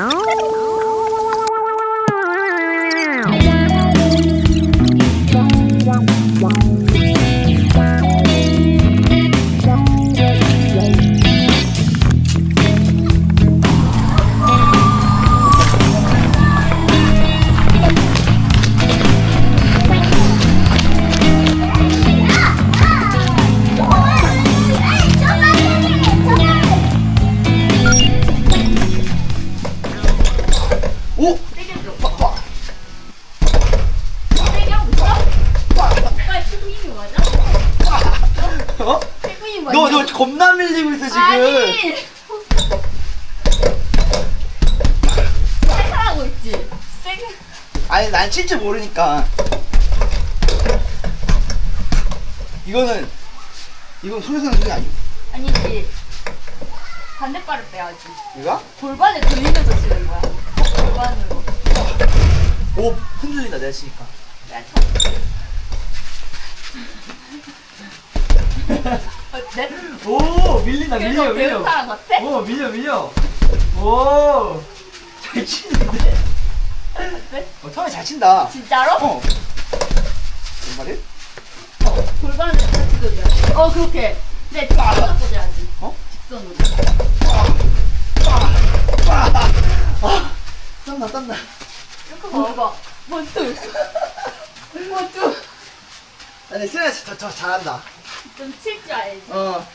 오! 어? 너, 너 겁나 밀리고 있어, 지금. 아니. 생각하고 있지. 생. 아니, 난 칠줄 모르니까. 이거는, 이건 소리사는 소리 아니고. 아니지. 반대발을 빼야지. 이거? 골반을 돌리면서 치는 거야. 골반으로. 오, 흔들린다, 내가 치니까. 내가 쳐. 어때? 오, 밀린다, 사람 같아? 오, 밀려, 밀려. 오, 잘 치는데? 어때? 어, 처음에 잘 친다. 진짜로? 어. 정말이? 골반을 같이 돌려. 어 그렇게. 네, 직선으로 꽂아야지. 어? 직선으로. 땀나, 땀나. 이렇게 먹어. 원투. 원투. 아니, 승현이 더, 더 잘한다. 좀칠 줄 알지. 어.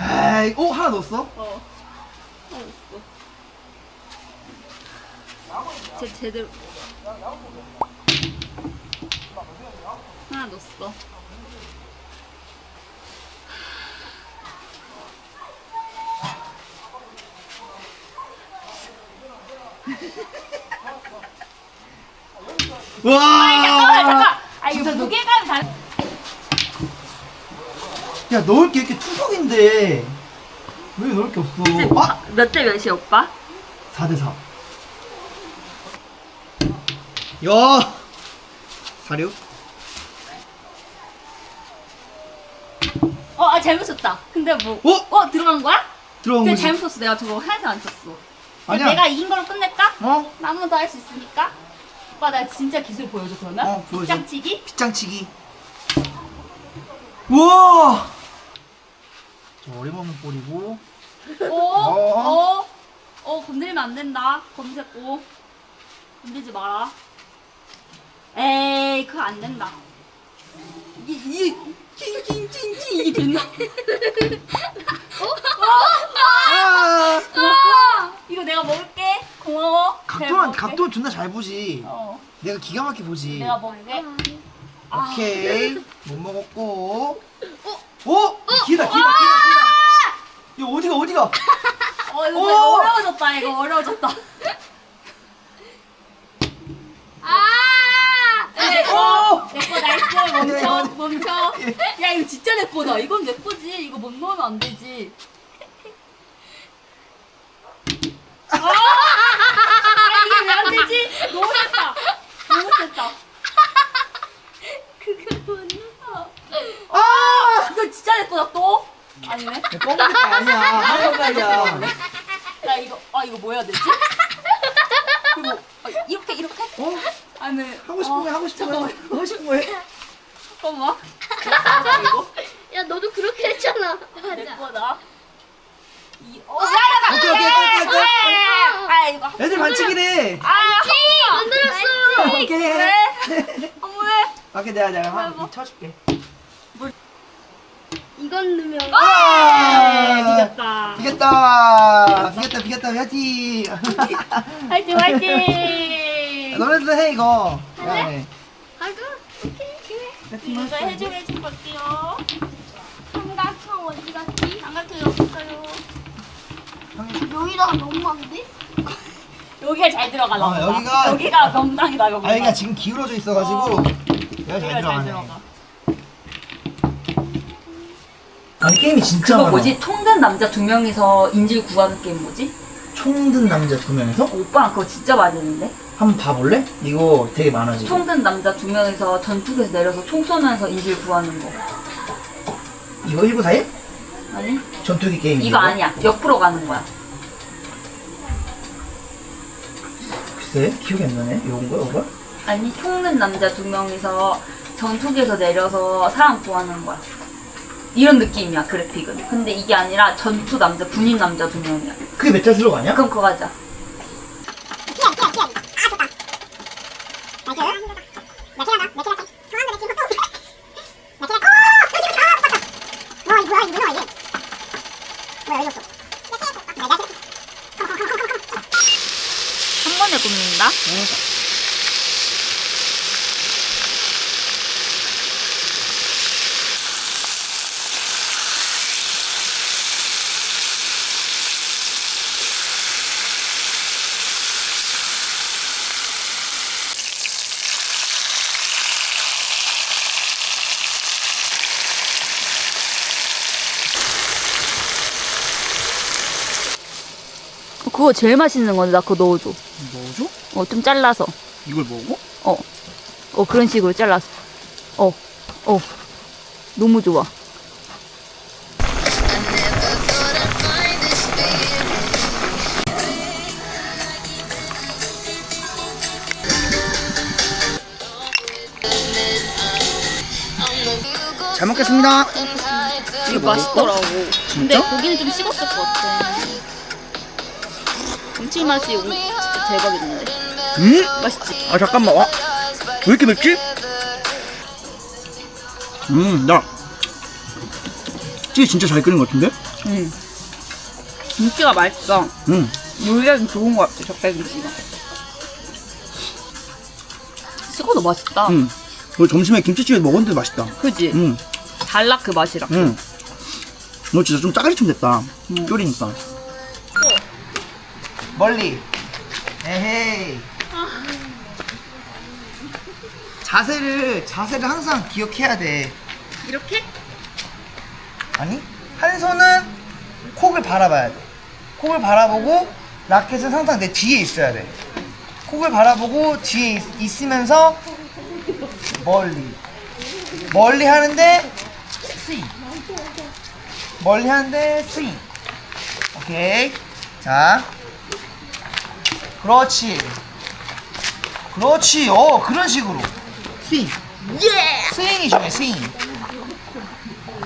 에이, 오, 하나 넣었어? 어. 제 제대로. 하나 넣었어. 와! 야, 넣을 게 이렇게 투석인데. 왜 넣을 게 없어? 아! 몇 대 몇이 오빠? 4대 4. 야! 사륙? 어, 아 잘못 쳤다. 근데 뭐? 어? 어 들어간 거야? 들어온 근데 거지? 잘못 쳤어. 내가 저거 하나도 안 쳤어. 아니야. 내가 이긴 걸로 끝낼까? 어? 한번 더 할 수 있으니까. 오빠 나 진짜 기술 보여줘 그러면? 어, 보여줘. 빗장치기? 빗장치기. 우와! 저 어림없는 볼이고. 오, 어. 어, 어 건드리면 안 된다. 검색고 건들지 마라. 에이 그거 안 된다. 이게 이 킹킹킹킹 이게 됐나? 아! 아, 이거 내가 먹을게. 고마워. 잘 각도는, 먹을게. 각도는 존나 잘 보지. 어, 내가 기가 막히게 보지. 내가 먹을게. 아. 오케이. 못 먹었고. 어? 기다, 기다, 기다, 기다. 야, 어디가, 어디가? 어 이거 오! 어려워졌다. 이거 어려워졌다. 아! 네, 오! 어, 내거 나이스 멈춰 네, 멈춰. 야 이거 진짜 내 거다. 이건 내 거지. 이거 못 넣으면 안 되지. 아! 아 이게 왜 안 되지? 너무 됐다. 너무 됐다. 그걸 못. 아! 거다 또? 아니네. 뻥튀기 아니야. 한번만이야. 야 이거 아 이거 뭐 해야 되지? 이거 아, 이렇게 이렇게? 어? 아니 하고 싶은 거 해, 하고 싶은 거 해. 하고 싶은 거 해. 잠깐만. 잠깐만 이거 야 너도 그렇게 했잖아. 내 맞아. 거다. 이 어, 야야야. 오케이, 오케이, 오케이, 오케이. 아 이거 한 애들 번은- 반칙이래. 아, 만들었어. 오케이. 그래. 어머해. 오케이, 내가, 내가 뭐. 한 쳐줄게. 이건 넣으면 네, 아! 이겼다. 비겼다. 비겼다, 비겼다, 화이팅. 화이팅 화이팅. 너네도 해, 이거. 야, 해. 아가 오케이. 화이팅 이거 하시죠. 해줘 해줘 볼게요. 삼각형 어디 갔지? 삼각형 없어요. 여기다가 너무 많은데? 여기가 잘 들어가나 어, 보다. 여기가- 여기가 명당이다 여기가. 아, 여기가 지금 기울어져 있어가지고. 여기가 여기가 잘잘 들어가네. 들어가. 아니, 게임이 진짜 그거 많아. 뭐지? 통된 남자 두 명이서 인질 구하는 게임 뭐지? 총든 남자 두 명에서? 오빠랑 그거 진짜 많이 했는데? 한번 봐볼래? 이거 되게 많아, 지금. 통된 남자 두 명이서 전투기에서 내려서 총 쏘면서 인질 구하는 거. 이거 1부 4일? 아니 전투기 게임. 이거 아니야. 옆으로 가는 거야. 글쎄 기억이 안 나네. 이건 거야, 이거? 아니 총는 남자 두 명이서 전투기에서 내려서 사람 구하는 거야. 이런 느낌이야 그래픽은. 근데 이게 아니라 전투 남자 군인 남자 두 명이야. 그게 메탈스럭 아니야? 그럼 그거 가자. 한 번에 굽는다. 그거 제일 맛있는 건데 나 그거 넣어줘. 뭐죠? 어좀 잘라서. 이걸 먹어? 어. 어 그런 식으로 잘라서. 어. 어. 너무 좋아. 잘 먹겠습니다. 이게 맛있더라고. 근데 진짜? 고기는 좀 식었을 것 같아. 감칠맛이 오- 진짜 대박이던데. 음? 맛있지? 아 잠깐만 와. 왜 이렇게 맵지? 음, 나 찌 진짜 잘 끓인 것 같은데? 응. 김치가 맛있어. 음, 요리하기 좋은 것 같아, 적배김치가. 식어도 맛있다. 음. 오늘 점심에 김치찌개 먹었는데 맛있다. 그지? 음, 달라 그 맛이랑. 음. 너 진짜 좀 짜가리좀 됐다. 음. 끓이니까. 멀리. 에헤이. 자세를 자세를 항상 기억해야 돼. 이렇게? 아니 한 손은 콕을 바라봐야 돼. 콕을 바라보고 라켓은 항상 내 뒤에 있어야 돼. 콕을 바라보고 뒤에 있, 있으면서 멀리 멀리 하는데 스윙 멀리 하는데 스윙 오케이 자 그렇지. 그렇지. 어 그런 식으로. 스윙 예 스윙이 중요해 스윙?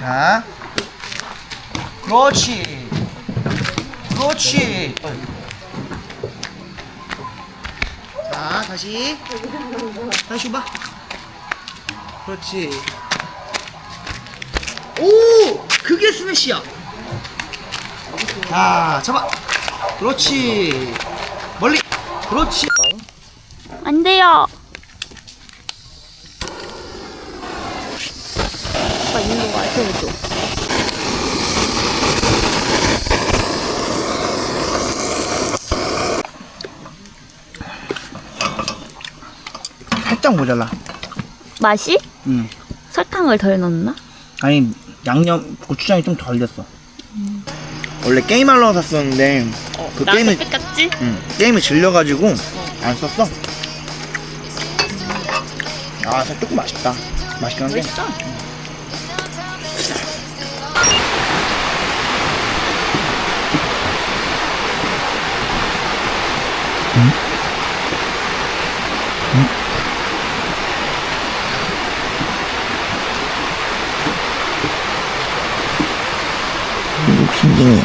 자. 그렇지. 그렇지. 자 다시. 다시 봐. 그렇지. 오! 그게 스매시야. 자 잡아. 그렇지 그렇지 안 돼요. 오빠 있는 거 알려줘. 살짝 모자라 맛이? 음 설탕을 덜 넣나? 아니 양념 고추장이 좀 덜 됐어 원래 게임하려고 샀었는데 그 게임을 뺏겼지? 응, 게임에 질려가지고 안 썼어 아 살 조금 맛있다 맛있긴 한데 맛있어. 힘드네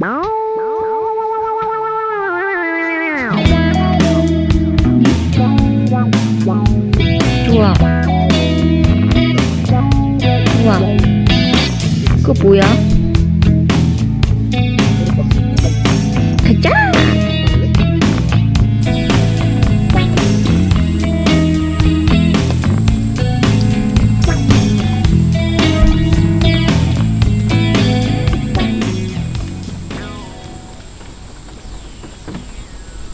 No.